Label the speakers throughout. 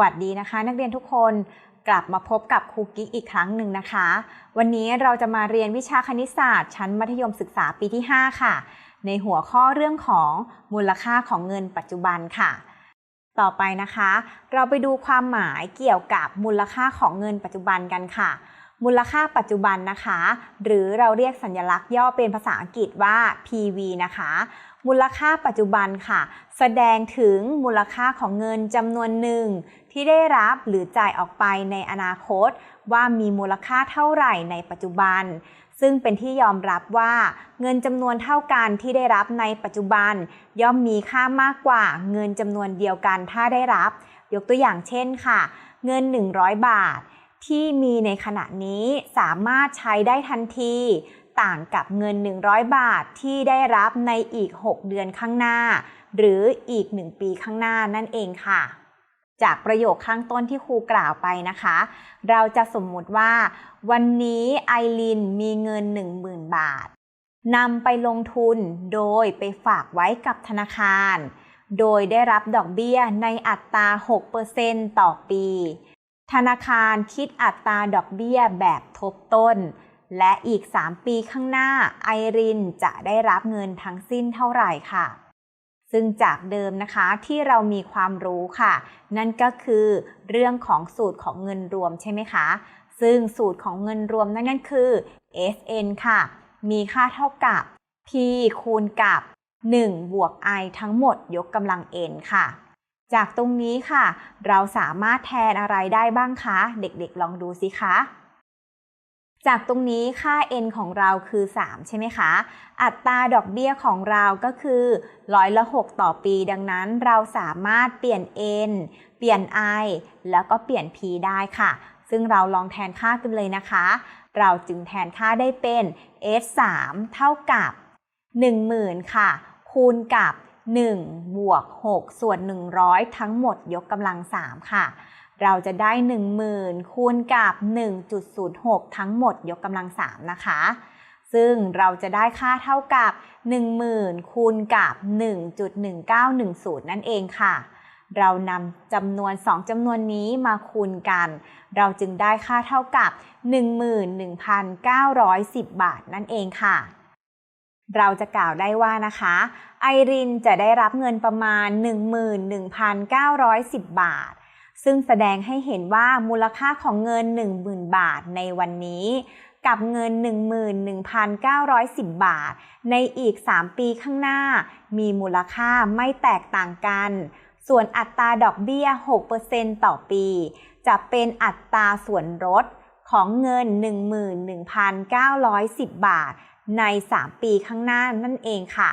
Speaker 1: วัสดีนะคะ นักเรียนทุกคนกลับมาพบกับครูกิ๊กอีกครั้งหนึ่งนะคะ วันนี้เราจะมาเรียนวิชาคณิตศาสตร์ ชั้นมัธยมศึกษาปีที่ 5 ค่ะ ในหัวข้อเรื่องของมูลค่าของเงินปัจจุบันค่ะ ต่อไปนะคะ เราไปดูความหมายเกี่ยวกับมูลค่าของเงินปัจจุบันกันค่ะ มูลค่าปัจจุบันนะคะ หรือเราเรียกสัญลักษณ์ย่อเป็นภาษาอังกฤษว่า PV นะคะ มูลค่าปัจจุบันค่ะ แสดงถึงมูลค่าของเงินจำนวนหนึ่ง ที่ได้รับหรือจ่ายออกไปในอนาคต ว่ามีมูลค่าเท่าไหร่ในปัจจุบัน ซึ่งเป็นที่ยอมรับว่าเงินจำนวนเท่ากันที่ได้รับในปัจจุบัน ย่อมมีค่ามากกว่าเงินจำนวนเดียวกันถ้าได้รับ ยกตัวอย่างเช่นค่ะ เงิน 100 บาท ที่มีในขณะนี้สามารถใช้ได้ทันทีต่างกับเงิน 100 บาทที่ได้รับในอีก 6 เดือนข้างหน้า หรืออีก 1 ปีข้างหน้านั่นเองค่ะ จากประโยคข้างต้นที่ครูกล่าวไปนะคะ เราจะสมมุติว่า วันนี้ไอรินมีเงิน 10,000 บาทนำไปลงทุนโดยไปฝากไว้กับธนาคาร โดยได้รับดอกเบี้ยในอัตรา 6%ต่อปี ธนาคารคิดอัตราดอกเบี้ยแบบทบต้น และอีก 3 ปีข้างหน้าไอรินจะได้รับเงินทั้งสิ้นเท่าไหร่ค่ะ ซึ่งจากเดิมนะคะที่เรามีความรู้ค่ะ นั่นก็คือเรื่องของสูตรของเงินรวมใช่ไหมคะ ซึ่งสูตรของเงินรวมนั่นก็คือ Fn ค่ะ มีค่าเท่ากับ P คูณกับ 1 บวก i ทั้งหมดยกกำลัง n ค่ะ จากตรงนี้ค่ะ เราสามารถแทนอะไรได้บ้างคะ เด็กๆลองดูสิคะ จากตรงนี้ค่า n ของเราคือ 3 ใช่ไหมคะ อัตราดอกเบี้ยของเราก็คือร้อยละ6ต่อปี ดังนั้นเราสามารถเปลี่ยน n เปลี่ยน i แล้วก็เปลี่ยน p ได้ค่ะ ซึ่งเราลองแทนค่ากันเลยนะคะ เราจึงแทนค่าได้เป็น s 3เท่ากับ 10,000 ค่ะ คูณกับ 1 บวก 6 ส่วน 100 ทั้งหมดยกกำลัง 3 ค่ะ เราจะได้ 10,000 คูณกับ 1.06 ทั้งหมดยกกำลัง 3 นะคะ ซึ่งเราจะได้ค่าเท่ากับ 10,000 คูณกับ 1.1910 นั่นเองค่ะ เรานำจำนวน 2จำนวนนี้มาคูณกัน เราจึงได้ค่าเท่ากับ 11,910 บาทนั่นเองค่ะเราจะกล่าวได้ว่านะคะ ไอรินจะได้รับเงินประมาณ 11,910 บาท ซึ่งแสดงให้เห็นว่ามูลค่าของเงิน 10,000 บาทในวันนี้ กับเงิน 11,910 บาท ในอีก 3 ปีข้างหน้า มีมูลค่าไม่แตกต่างกัน ส่วนอัตราดอกเบี้ย 6%ต่อปี จะเป็นอัตราส่วนลดของเงิน 11,910 บาท ใน 3 ปีข้างหน้านั่นเองค่ะ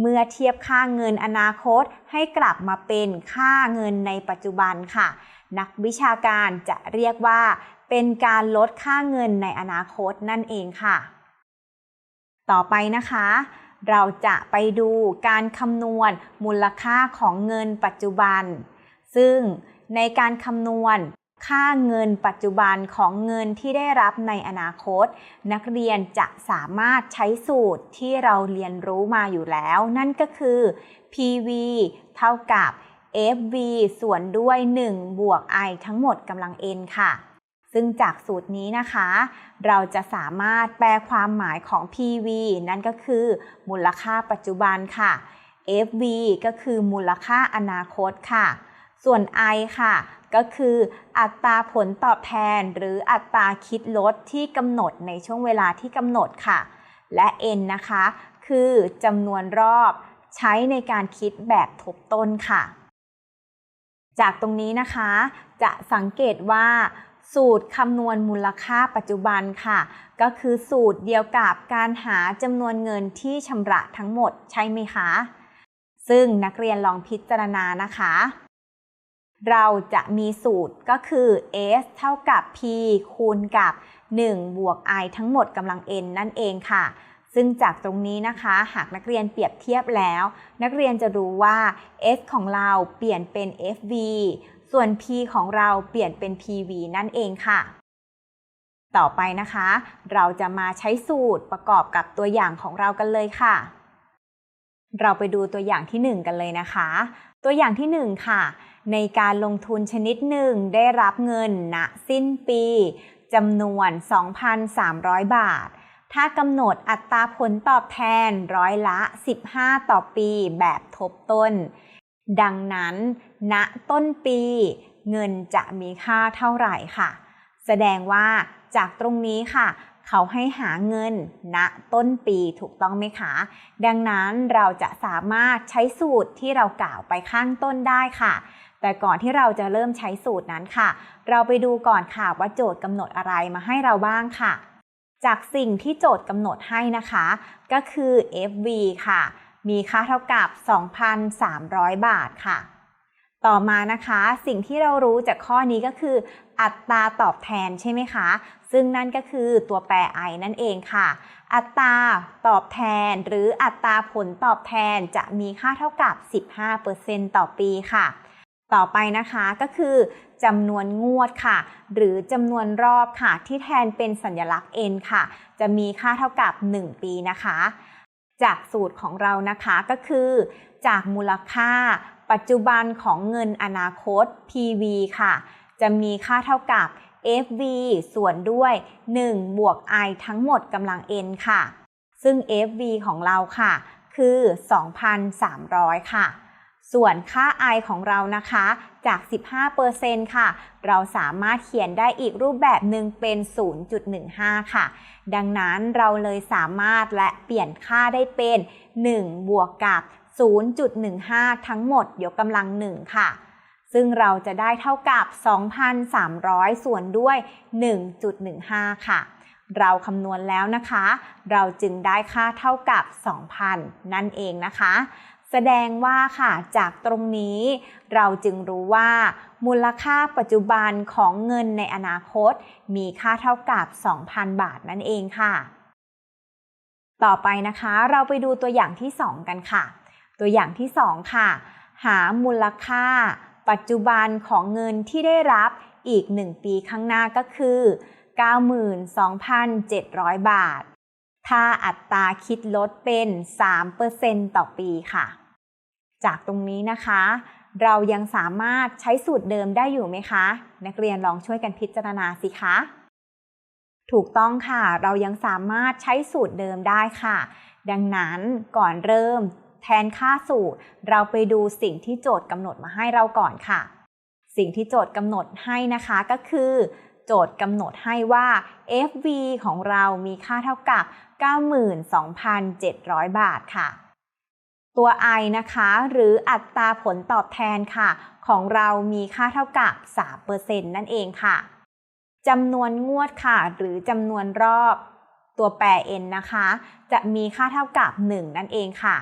Speaker 1: เมื่อเทียบค่าเงินอนาคตให้กลับมาเป็นค่าเงินในปัจจุบันค่ะ นักวิชาการจะเรียกว่า เป็นการลดค่าเงินในอนาคตนั่นเองค่ะ ต่อไปนะคะ เราจะไปดูการคำนวณมูลค่าของเงินปัจจุบัน ซึ่งในการคำนวณ ค่าเงินปัจจุบันของเงินที่ได้รับในอนาคต นักเรียนจะสามารถใช้สูตรที่เราเรียนรู้มาอยู่แล้ว นั่นก็คือ PV เท่ากับ FV ส่วนด้วย 1 บวก i ทั้งหมดกำลัง n ค่ะ ซึ่งจากสูตรนี้นะคะ เราจะสามารถแปลความหมายของ PV นั่นก็คือ มูลค่าปัจจุบันค่ะ FV ก็คือมูลค่าอนาคตค่ะ ส่วน I ค่ะ ก็คืออัตราผลตอบแทนหรืออัตราคิดลดที่กำหนดในช่วงเวลาที่กำหนดค่ะ และ N นะคะ คือจำนวนรอบใช้ในการคิดแบบทบต้นค่ะ จากตรงนี้นะคะ จะสังเกตว่าสูตรคำนวณมูลค่าปัจจุบันค่ะ ก็คือสูตรเดียวกับการหาจำนวนเงินที่ชำระทั้งหมดใช่ไหมคะ ซึ่งนักเรียนลองพิจารณานะคะ เราจะมีสูตรก็คือ s เท่ากับ p คูณกับ 1 บวก i ทั้งหมดกำลัง n นั่นเองค่ะ ซึ่งจากตรงนี้นะคะ หากนักเรียนเปรียบเทียบแล้ว นักเรียนจะรู้ว่า s ของเราเปลี่ยนเป็น fv ส่วน p ของเราเปลี่ยนเป็น pv นั่นเองค่ะ ต่อไปนะคะ เราจะมาใช้สูตรประกอบกับตัวอย่างของเรากันเลยค่ะ เราไปดูตัวอย่างที่ 1 กันเลยนะคะ ตัวอย่างที่ 1 ค่ะ ในการลงทุนชนิดหนึ่งได้รับเงินณสิ้นปีจำนวน 2,300 บาท ถ้ากำหนดอัตราผลตอบแทนร้อยละ 15 ต่อปีแบบทบต้น ดังนั้นณต้นปี เงินจะมีค่าเท่าไหร่ค่ะ แสดงว่าจากตรงนี้ค่ะ เขาให้หาเงินณต้นปีถูกต้องไหมคะ ดังนั้นเราจะสามารถใช้สูตรที่เรากล่าวไปข้างต้นได้ค่ะ แต่ก่อนที่เราจะเริ่มใช้สูตรนั้นค่ะ เราไปดูก่อนค่ะว่าโจทย์กำหนดอะไรมาให้เราบ้างค่ะ จากสิ่งที่โจทย์กำหนดให้นะคะ ก็คือ FV ค่ะ มีค่าเท่ากับ 2,300 บาทค่ะ ต่อมานะคะสิ่งที่เรารู้จากข้อนี้ก็คือ อัตราตอบแทนใช่ไหมคะ ซึ่งนั่นก็คือตัวแปร i นั่นเองค่ะ อัตราตอบแทน หรืออัตราผลตอบแทนจะมีค่าเท่ากับ 15%ต่อปีค่ะ ต่อไปนะคะก็คือจำนวนงวดค่ะ หรือจำนวนรอบค่ะ ที่แทนเป็นสัญลักษณ์ n ค่ะ จะมีค่าเท่ากับ 1 ปีนะคะ จากสูตรของเรานะคะก็คือ จากมูลค่า ปัจจุบันของเงินอนาคต PV ค่ะ จะมีค่าเท่ากับ FV ส่วนด้วย 1 บวก I ทั้งหมดกำลัง n ค่ะ ซึ่ง FV ของเราค่ะ คือ 2,300 ค่ะ ส่วนค่า I ของเรานะคะจาก 15%ค่ะ เราสามารถเขียนได้อีกรูปแบบหนึ่งเป็น 0.15 ค่ะ ดังนั้นเราเลยสามารถและเปลี่ยนค่าได้เป็น 1 บวกกับ 0.15 ทั้งหมดยกกำลัง1ค่ะ ซึ่งเราจะได้เท่ากับ 2,300 ส่วนด้วย 1.15 ค่ะ เราคำนวณแล้วนะคะ เราจึงได้ค่าเท่ากับ 2,000 นั่นเองนะคะ แสดงว่าค่ะ จากตรงนี้ เราจึงรู้ว่า มูลค่าปัจจุบันของเงินในอนาคต มีค่าเท่ากับ 2,000 บาทนั่นเองค่ะ ต่อไปนะคะ เราไปดูตัวอย่างที่ 2 กันค่ะ ตัวอย่างที่ 2 ค่ะ หามูลค่า ปัจจุบันของเงินที่ได้รับอีก 1 ปีข้างหน้าก็คือ 92,700 บาท ถ้าอัตราคิดลดเป็น3%ต่อปีค่ะ จากตรงนี้นะคะ เรายังสามารถใช้สูตรเดิมได้อยู่ไหมคะ นักเรียนลองช่วยกันพิจารณาสิคะถูกต้องค่ะ เรายังสามารถใช้สูตรเดิมได้ค่ะ ดังนั้นก่อนเริ่ม แทนค่าสูตร เราไปดูสิ่งที่โจทย์กำหนดมาให้เราก่อนค่ะ สิ่งที่โจทย์กำหนดให้นะคะก็คือ โจทย์กำหนดให้ว่า FV ของเรามีค่าเท่ากับ 92,700 บาทค่ะ ตัว I นะคะ หรืออัตราผลตอบแทนค่ะ ของเรามีค่าเท่ากับ 3%นั่นเองค่ะจำนวนงวดค่ะ หรือจำนวนรอบตัวแปร n นะคะ จะมีค่าเท่ากับ 1 นั่นเองค่ะ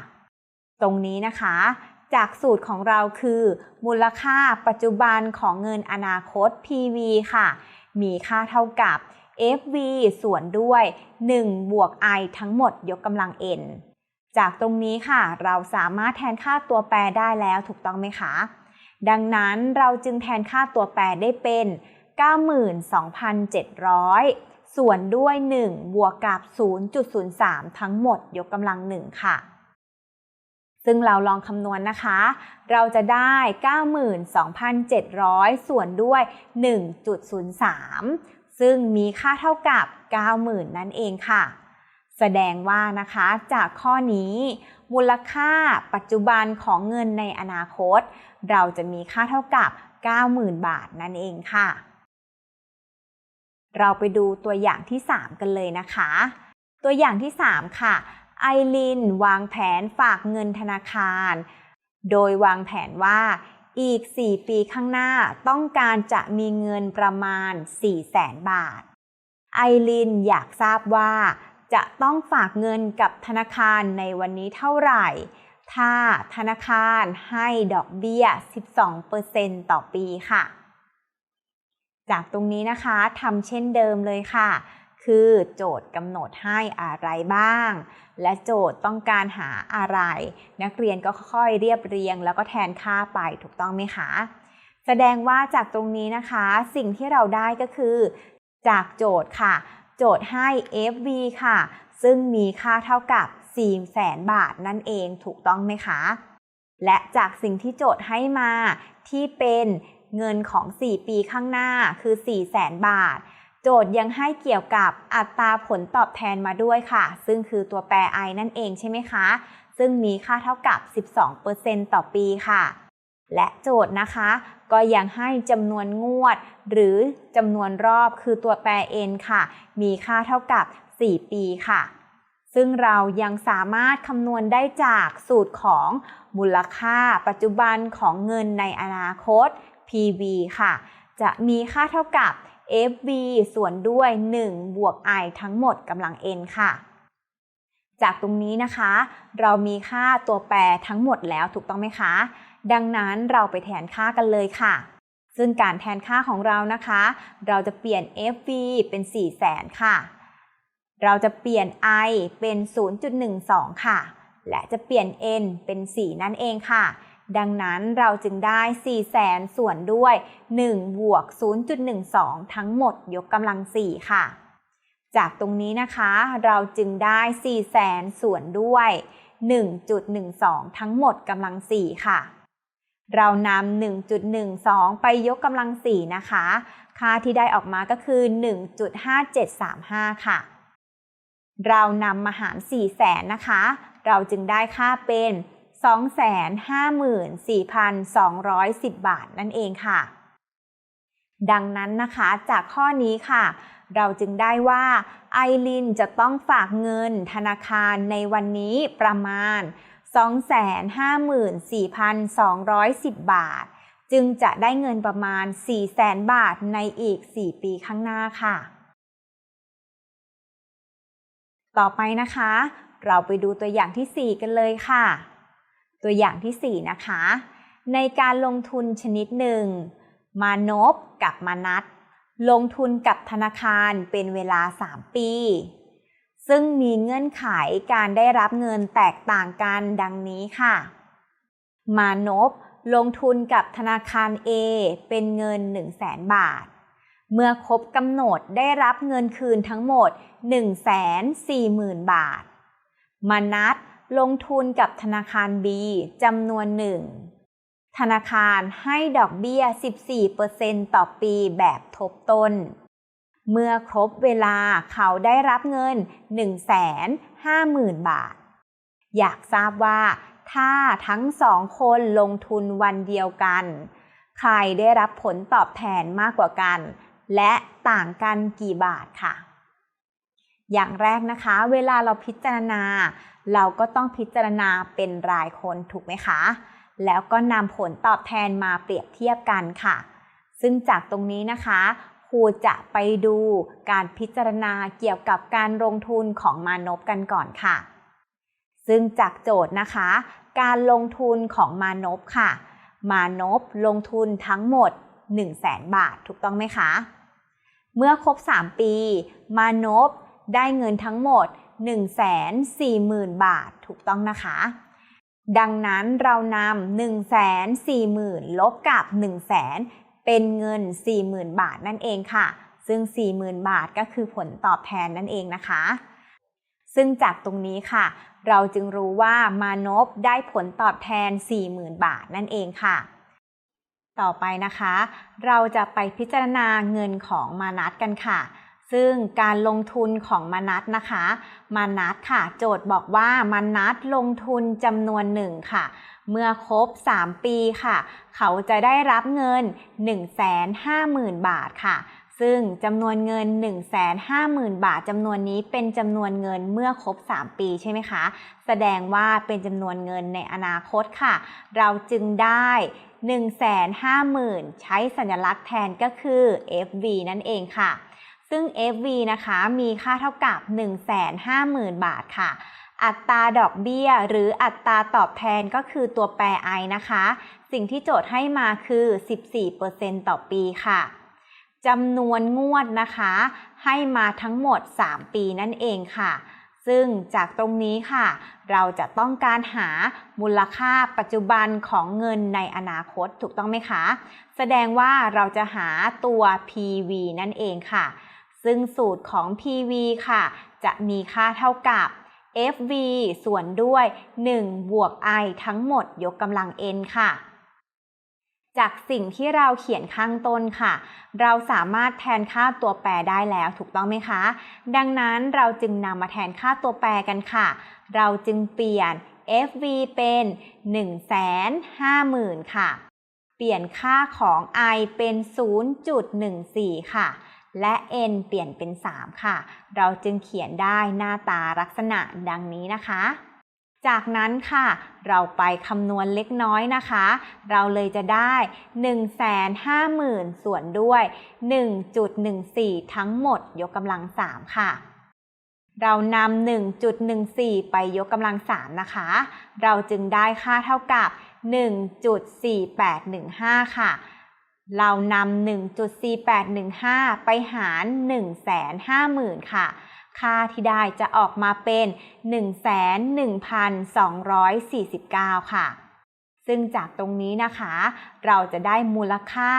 Speaker 1: ตรงนี้นะคะ จากสูตรของเราคือ มูลค่าปัจจุบันของเงินอนาคต PV ค่ะ มีค่าเท่ากับ FV ส่วนด้วย 1 บวก I ทั้งหมดยกกำลัง n จากตรงนี้ค่ะ เราสามารถแทนค่าตัวแปรได้แล้วถูกต้องไหมคะ ดังนั้นเราจึงแทนค่าตัวแปรได้เป็น 92,700 ส่วนด้วย 1 บวกกับ 0.03 ทั้งหมดยกกำลัง 1 ค่ะ ซึ่งเราลองคำนวณนะคะ เราจะได้ 92,700 ส่วนด้วย 1.03 ซึ่งมีค่าเท่ากับ 90,000 นั่นเองค่ะ แสดงว่านะคะจากข้อนี้ มูลค่าปัจจุบันของเงินในอนาคต เราจะมีค่าเท่ากับ 90,000 บาทนั่นเองค่ะ เราไปดูตัวอย่างที่ 3 กันเลยนะคะ ตัวอย่างที่ 3 ค่ะ ไอรินวางแผนฝากเงินธนาคาร โดยวางแผนว่าอีก 4 ปีข้างหน้าต้องการจะมีเงินประมาณ4แสนบาท ไอรินอยากทราบว่า จะต้องฝากเงินกับธนาคารในวันนี้เท่าไหร่ ถ้าธนาคารให้ดอกเบี้ย 12%ต่อปีค่ะ จากตรงนี้นะคะทำเช่นเดิมเลยค่ะ คือโจทย์กำหนดให้อะไรบ้าง และโจทย์ต้องการหาอะไร นักเรียนก็ค่อยเรียบเรียง แล้วก็แทนค่าไปถูกต้องไหมคะ แสดงว่าจากตรงนี้นะคะ สิ่งที่เราได้ก็คือ จากโจทย์ค่ะ โจทย์ให้ FV ค่ะ ซึ่งมีค่าเท่ากับ 4 0 0แสนบาทนั่นเองถูกต้องไหมคะ และจากสิ่งที่โจทย์ให้มาที่เป็นเงินของ 4 ปีข้างหน้าคือ 4 0 0แสนบาท โจทย์ยังให้เกี่ยวกับอัตราผลตอบแทนมาด้วยค่ะ ซึ่งคือตัวแปร i นั่นเองใช่ไหมคะ ซึ่งมีค่าเท่ากับ 12%ต่อปีค่ะ และโจทย์นะคะ ก็ยังให้จำนวนงวด หรือจำนวนรอบคือตัวแปร n ค่ะ มีค่าเท่ากับ 4 ปีค่ะ ซึ่งเรายังสามารถคำนวณได้จากสูตรของมูลค่าปัจจุบันของเงินในอนาคต PV ค่ะ จะมีค่าเท่ากับ FV ส่วนด้วย 1 บวก I ทั้งหมดกำลัง n ค่ะ จากตรงนี้นะคะ เรามีค่าตัวแปรทั้งหมดแล้วถูกต้องไหมคะ ดังนั้นเราไปแทนค่ากันเลยค่ะ ซึ่งการแทนค่าของเรานะคะ เราจะเปลี่ยน FV เป็น4 0 0แสนค่ะ เราจะเปลี่ยน I เป็น 0.12 ค่ะ และจะเปลี่ยน N เป็น 4 นั่นเองค่ะ ดังนั้นเราจึงได้ 4 แสนส่วนด้วย 1 บวก 0.12 ทั้งหมดยกกำลัง 4 ค่ะ จากตรงนี้นะคะ เราจึงได้ 4 แสนส่วนด้วย 1.12 ทั้งหมดกำลัง 4 ค่ะ เรานำ 1.12 ไปยกกำลัง 4 นะคะ ค่าที่ได้ออกมาก็คือ 1.5735 ค่ะ เรานำมาหาร4แสนนะคะ เราจึงได้ค่าเป็น 254,210 บาทนั่นเองค่ะ ดังนั้นนะคะจากข้อนี้ค่ะ เราจึงได้ว่าไอรินจะต้องฝากเงินธนาคารในวันนี้ประมาณ 254,210 บาท จึงจะได้เงินประมาณ 400,000 บาทในอีก 4 ปีข้างหน้าค่ะ ต่อไปนะคะ เราไปดูตัวอย่างที่ 4 กันเลยค่ะ ตัวอย่างที่ 4 นะคะ ในการลงทุนชนิดหนึ่ง มานพกับมานัดลงทุนกับธนาคารเป็นเวลา 3 ปี ซึ่งมีเงื่อนไขการได้รับเงินแตกต่างกันดังนี้ค่ะ มานพลงทุนกับธนาคาร A เป็นเงิน 1 0 0 0 0แบาท เมื่อครบกำหนดได้รับเงินคืนทั้งหมด 140,000 บาทมานัด ลงทุนกับธนาคาร B จำนวนหนึ่ง ธนาคารให้ดอกเบี้ย 14%ต่อปีแบบทบต้น เมื่อครบเวลาเขาได้รับเงิน 150,000 บาท อยากทราบว่า ถ้าทั้งสองคนลงทุนวันเดียวกัน ใครได้รับผลตอบแทนมากกว่ากัน และต่างกันกี่บาทค่ะ อย่างแรกนะคะ เวลาเราพิจารณา เราก็ต้องพิจารณาเป็นรายคนถูกไหมคะ แล้วก็นำผลตอบแทนมาเปรียบเทียบกันค่ะ ซึ่งจากตรงนี้นะคะครูจะไปดูการพิจารณาเกี่ยวกับการลงทุนของมานพกันก่อนค่ะ ซึ่งจากโจทย์นะคะ การลงทุนของมานพค่ะ มานพลงทุนทั้งหมด 1 0 0 0 0แสนบาทถูกต้องไหมคะ เมื่อครบ 3 ปี มานพ ได้เงินทั้งหมด 140,000 บาทถูกต้องนะคะ ดังนั้นเรานำ140,000 ลบกับ 100,000 เป็นเงิน 40,000 บาทนั่นเองค่ะ ซึ่ง 40,000 บาทก็คือผลตอบแทนนั่นเองนะคะ ซึ่งจากตรงนี้ค่ะ เราจึงรู้ว่ามานพได้ผลตอบแทน 40,000 บาทนั่นเองค่ะต่อไปนะคะ เราจะไปพิจารณาเงินของมานัดกันค่ะ ซึ่งการลงทุนของมานัทนะคะ มานัทค่ะ โจทย์บอกว่ามานัทลงทุนจำนวนหนึ่งค่ะ เมื่อครบ 3 ปีค่ะ เขาจะได้รับเงิน 150,000 บาทค่ะ ซึ่งจำนวนเงิน 150,000 บาทจำนวนนี้เป็นจำนวนเงินเมื่อครบ 3 ปีใช่ไหมคะ แสดงว่าเป็นจำนวนเงินในอนาคตค่ะ เราจึงได้150,000 ใช้สัญลักษณ์แทนก็คือ FV นั่นเองค่ะ ซึ่ง FV นะคะมีค่าเท่ากับ 150,000 บาทค่ะ อัตราดอกเบี้ย หรืออัตราตอบแทนก็คือตัวแปร I นะคะ สิ่งที่โจทย์ให้มาคือ 14%ต่อปีค่ะจำนวนงวดนะคะ ให้มาทั้งหมด 3 ปีนั่นเองค่ะ ซึ่งจากตรงนี้ค่ะ เราจะต้องการหามูลค่าปัจจุบันของเงินในอนาคตถูกต้องไหมคะ แสดงว่าเราจะหาตัว PV นั่นเองค่ะ ซึ่งสูตรของ PV ค่ะ จะมีค่าเท่ากับ FV ส่วนด้วย 1 บวก i ทั้งหมดยกกำลัง n ค่ะ จากสิ่งที่เราเขียนข้างต้นค่ะ เราสามารถแทนค่าตัวแปรได้แล้วถูกต้องไหมคะ ดังนั้นเราจึงนำมาแทนค่าตัวแปรกันค่ะ เราจึงเปลี่ยน FV เป็น 150,000 ค่ะ เปลี่ยนค่าของ i เป็น 0.14 ค่ะ และ n เปลี่ยนเป็น 3 ค่ะ เราจึงเขียนได้หน้าตาลักษณะดังนี้นะคะ จากนั้นค่ะ เราไปคำนวณเล็กน้อยนะคะ เราเลยจะได้ 150,000 ส่วนด้วย 1.14 ทั้งหมดยกกำลัง 3 ค่ะเรานำ 1.14 ไปยกกำลัง 3 นะคะ เราจึงได้ค่าเท่ากับ 1.4815 ค่ะ เรานำ1.4815 ไปหาร 150,000 ค่ะ ค่าที่ได้จะออกมาเป็น11,249 ค่ะ ซึ่งจากตรงนี้นะคะ เราจะได้มูลค่า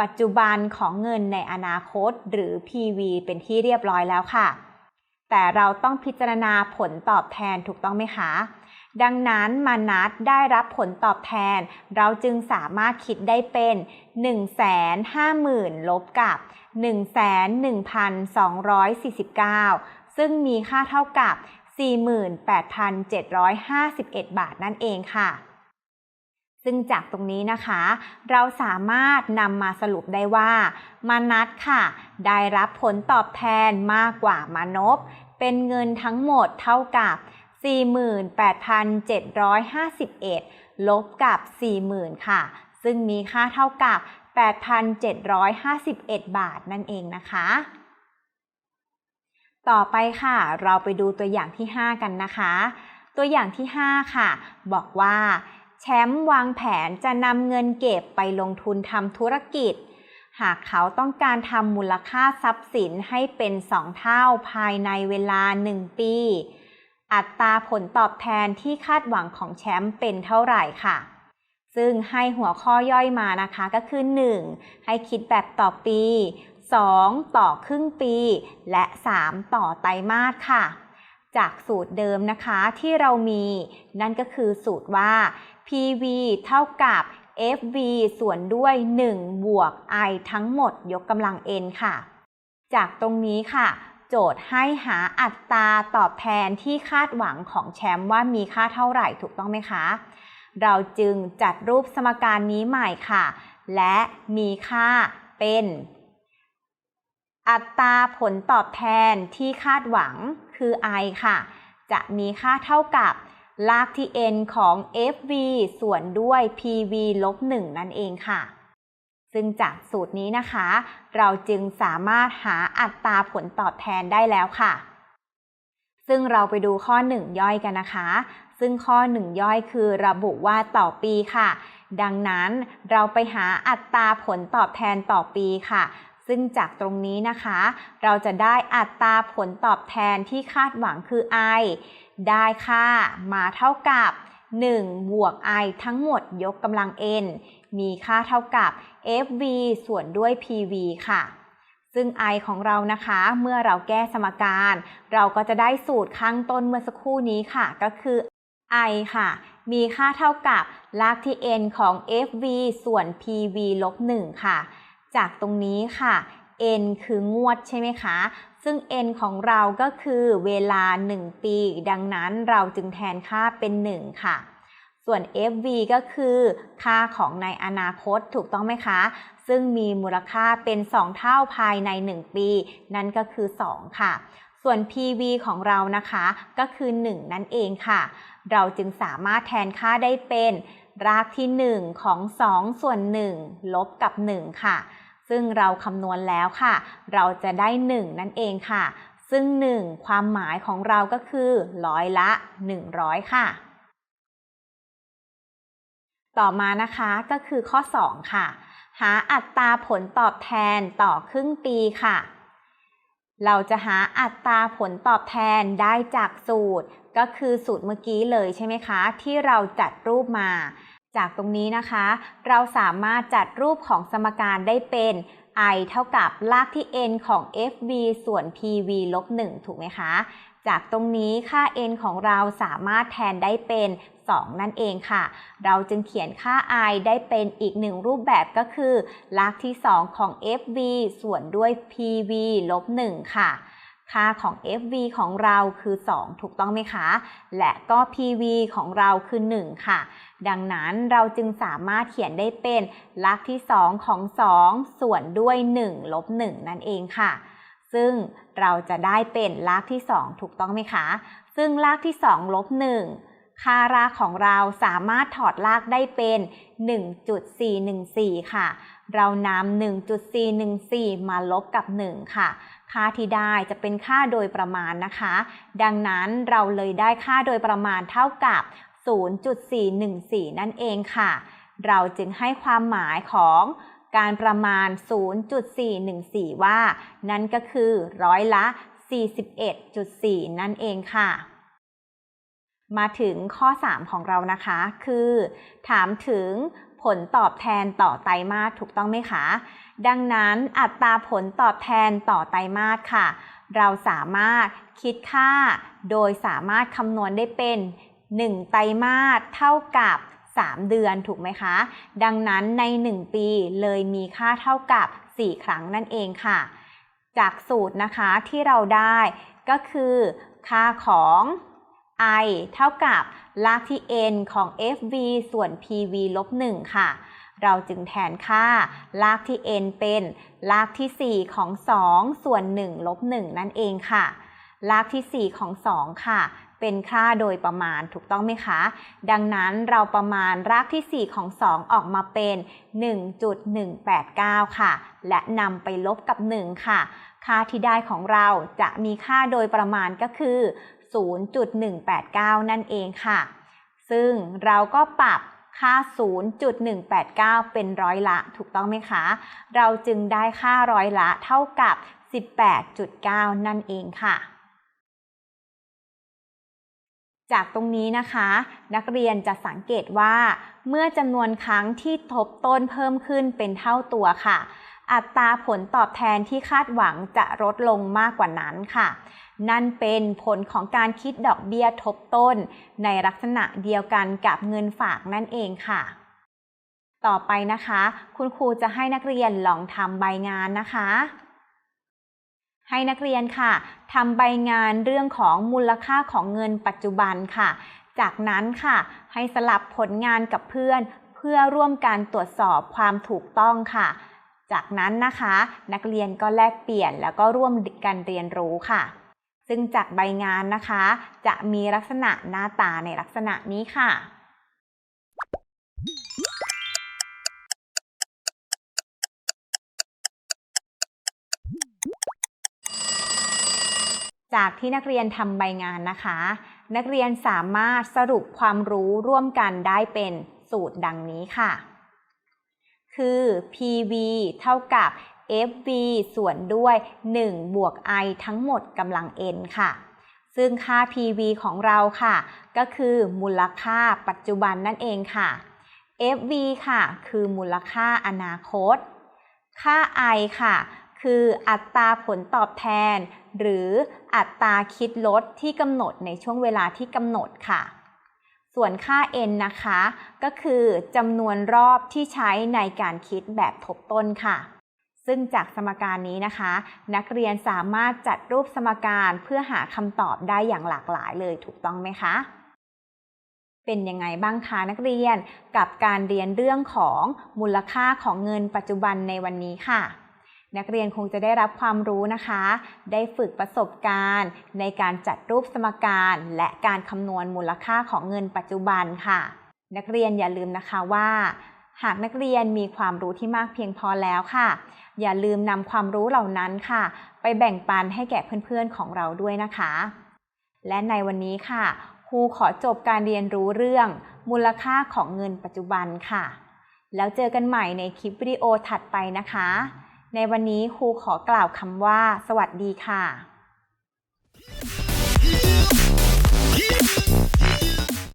Speaker 1: ปัจจุบันของเงินในอนาคตหรือ PV เป็นที่เรียบร้อยแล้วค่ะ แต่เราต้องพิจารณาผลตอบแทนถูกต้องไหมคะ ดังนั้นมานัดได้รับผลตอบแทน เราจึงสามารถคิดได้เป็น 150,000 ลบกับ11,249 ซึ่งมีค่าเท่ากับ 48,751 บาทนั่นเองค่ะ ซึ่งจากตรงนี้นะคะ เราสามารถนำมาสรุปได้ว่า มานัดค่ะ ได้รับผลตอบแทนมากกว่ามานพเป็นเงินทั้งหมดเท่ากับ 48,751 ลบกับ 40,000 ค่ะ ซึ่งมีค่าเท่ากับ 8,751 บาทนั่นเองนะคะ ต่อไปค่ะ เราไปดูตัวอย่างที่ 5 กันนะคะ ตัวอย่างที่ 5 ค่ะ บอกว่า แชมป์วางแผนจะนำเงินเก็บไปลงทุนทำธุรกิจหากเขาต้องการทำมูลค่าทรัพย์สินให้เป็น 2 เท่าภายในเวลา 1 ปี อัตราผลตอบแทนที่คาดหวังของแชมป์เป็นเท่าไหร่ค่ะ ซึ่งให้หัวข้อย่อยมานะคะก็คือ 1. ให้คิดแบบต่อปี 2. ต่อครึ่งปี และ 3. ต่อไตรมาสค่ะ จากสูตรเดิมนะคะที่เรามี นั่นก็คือสูตรว่า PV เท่ากับ FV ส่วนด้วย 1 บวก I ทั้งหมดยกกำลัง n ค่ะ จากตรงนี้ค่ะ โจทย์ให้หาอัตราตอบแทนที่คาดหวังของแชมป์ว่ามีค่าเท่าไหร่ถูกต้องไหมคะ เราจึงจัดรูปสมการนี้ใหม่ค่ะ และมีค่าเป็น อัตราผลตอบแทนที่คาดหวังคือ i ค่ะ จะมีค่าเท่ากับลากที่ n ของ fv ส่วนด้วย pv ลบ1นั่นเองค่ะ ซึ่งจากสูตรนี้นะคะ เราจึงสามารถหาอัตราผลตอบแทนได้แล้วค่ะ ซึ่งเราไปดูข้อ 1 ย่อยกันนะคะ ซึ่งข้อ 1 ย่อยคือระบุว่าต่อปีค่ะ ดังนั้นเราไปหาอัตราผลตอบแทนต่อปีค่ะซึ่งจากตรงนี้นะคะ เราจะได้อัตราผลตอบแทนที่คาดหวังคือ i ได้ค่ามาเท่ากับ 1 บวก i ทั้งหมดยกกำลัง n มีค่าเท่ากับ fv ส่วนด้วย pv ค่ะ ซึ่ง i ของเรานะคะ เมื่อเราแก้สมการ เราก็จะได้สูตรข้างต้นเมื่อสักครู่นี้ค่ะ ก็คือ i ค่ะ มีค่าเท่ากับลากที่ n ของ fv ส่วน pv ลบ1ค่ะ จากตรงนี้ค่ะ n คืองวดใช่ไหมคะ ซึ่ง n ของเราก็คือเวลา 1 ปี ดังนั้นเราจึงแทนค่าเป็น 1 ค่ะ ส่วน fv ก็คือค่าของในอนาคตถูกต้องไหมคะ ซึ่งมีมูลค่าเป็น 2 เท่าภายใน 1 ปี นั่นก็คือ 2 ค่ะ ส่วน PV ของเรานะคะก็คือ 1 นั่นเองค่ะ เราจึงสามารถแทนค่าได้เป็น รากที่ 1 ของ 2 ส่วน 1 ลบกับ 1 ค่ะ ซึ่งเราคำนวณแล้วค่ะ เราจะได้ 1 นั่นเองค่ะ ซึ่ง 1 ความหมายของเราก็คือร้อยละ 100 ค่ะ ต่อมานะคะก็คือข้อ 2 ค่ะ หาอัตราผลตอบแทนต่อครึ่งปีค่ะ เราจะหาอัตราผลตอบแทนได้จากสูตร ก็คือสูตรเมื่อกี้เลยใช่ไหมคะ ที่เราจัดรูปมา จากตรงนี้นะคะ เราสามารถจัดรูปของสมการได้เป็น i เท่ากับรากที่ n ของ fv ส่วน pv ลบ1ถูกไหมคะ จากตรงนี้ค่า n ของเราสามารถแทนได้เป็น 2 นั่นเองค่ะ เราจึงเขียนค่า i ได้เป็นอีกหนึ่งรูปแบบก็คือรากที่ 2 ของ fv ส่วนด้วย pv ลบ1ค่ะ ค่าของ fv ของเราคือ 2 ถูกต้องไหมคะ และก็ pv ของเราคือ 1 ค่ะ ดังนั้นเราจึงสามารถเขียนได้เป็นรากที่ 2 ของ 2 ส่วนด้วย 1 ลบ 1 นั่นเองค่ะซึ่งเราจะได้เป็นรากที่ 2 ถูกต้องไหมคะ ซึ่งรากที่ 2 ลบ 1 ค่ารากของเราสามารถถอดรากได้เป็น 1.414 ค่ะ เรานำ1.414 มาลบกับ 1 ค่ะ ค่าที่ได้จะเป็นค่าโดยประมาณนะคะ ดังนั้นเราเลยได้ค่าโดยประมาณเท่ากับ 0.414 นั่นเองค่ะ เราจึงให้ความหมายของการประมาณ 0.414 ว่า นั่นก็คือร้อยละ 41.4 นั่นเองค่ะ มาถึงข้อ 3 ของเรานะคะ คือ ถามถึงผลตอบแทนต่อไตรมาสถูกต้องไหมคะ ดังนั้นอัตราผลตอบแทนต่อไตรมาสค่ะ เราสามารถคิดค่า โดยสามารถคำนวณได้เป็น 1 ไตรมาสเท่ากับ 3 เดือนถูกไหมคะ ดังนั้นใน 1 ปีเลยมีค่าเท่ากับ 4 ครั้งนั่นเองค่ะ จากสูตรนะคะที่เราได้ก็คือค่าของ i เท่ากับรากที่ n ของ fv ส่วน pv ลบ1ค่ะ เราจึงแทนค่ารากที่ n เป็นรากที่ 4 ของ 2 ส่วน1ลบ1นั่นเองค่ะรากที่ 4 ของ 2 ค่ะ เป็นค่าโดยประมาณถูกต้องไหมคะ ดังนั้นเราประมาณรากที่ 4 ของ 2 ออกมาเป็น 1.189 ค่ะ และนำไปลบกับ 1 ค่ะ ค่าที่ได้ของเราจะมีค่าโดยประมาณก็คือ 0.189 นั่นเองค่ะ ซึ่งเราก็ปรับค่า 0.189 เป็นร้อยละถูกต้องไหมคะ เราจึงได้ค่าร้อยละเท่ากับ 18.9 นั่นเองค่ะ จากตรงนี้นะคะ นักเรียนจะสังเกตว่า เมื่อจำนวนครั้งที่ทบต้นเพิ่มขึ้นเป็นเท่าตัวค่ะ อัตราผลตอบแทนที่คาดหวังจะลดลงมากกว่านั้นค่ะ นั่นเป็นผลของการคิดดอกเบี้ยทบต้น ในลักษณะเดียวกันกับเงินฝากนั่นเองค่ะ ต่อไปนะคะ คุณครูจะให้นักเรียนลองทำใบงานนะคะให้นักเรียนค่ะทำใบงานเรื่องของมูลค่าของเงินปัจจุบันค่ะ จากนั้นค่ะ ให้สลับผลงานกับเพื่อน เพื่อร่วมกันตรวจสอบความถูกต้องค่ะ จากนั้นนะคะ นักเรียนก็แลกเปลี่ยนแล้วก็ร่วมกันเรียนรู้ค่ะ ซึ่งจากใบงานนะคะ จะมีลักษณะหน้าตาในลักษณะนี้ค่ะจากที่นักเรียนทำใบงานนะคะ นักเรียนสามารถสรุปความรู้ร่วมกันได้เป็นสูตรดังนี้ค่ะ คือ PV เท่ากับ FV ส่วนด้วย 1 บวก I ทั้งหมดกำลัง n ค่ะ ซึ่งค่า PV ของเราค่ะ ก็คือมูลค่าปัจจุบันนั่นเองค่ะ FV ค่ะ คือมูลค่าอนาคต ค่า I ค่ะ คืออัตราผลตอบแทน หรืออัตราคิดลดที่กำหนดในช่วงเวลาที่กำหนดค่ะ ส่วนค่า n นะคะ ก็คือจำนวนรอบที่ใช้ในการคิดแบบทบต้นค่ะ ซึ่งจากสมการนี้นะคะ นักเรียนสามารถจัดรูปสมการเพื่อหาคำตอบได้อย่างหลากหลายเลยถูกต้องไหมคะ เป็นยังไงบ้างคะนักเรียนกับการเรียนเรื่องของมูลค่าของเงินปัจจุบันในวันนี้ค่ะ นักเรียนคงจะได้รับความรู้นะคะ ได้ฝึกประสบการณ์ ในการจัดรูปสมการ และการคำนวณมูลค่าของเงินปัจจุบันค่ะ นักเรียนอย่าลืมนะคะว่า หากนักเรียนมีความรู้ที่มากเพียงพอแล้วค่ะ อย่าลืมนำความรู้เหล่านั้นค่ะ ไปแบ่งปันให้แก่เพื่อนๆของเราด้วยนะคะ และในวันนี้ค่ะครูขอจบการเรียนรู้เรื่อง มูลค่าของเงินปัจจุบันค่ะ แล้วเจอกันใหม่ในคลิปวิดีโอถัดไปนะคะ ในวันนี้ครูขอกล่าวคำว่า สวัสดีค่ะ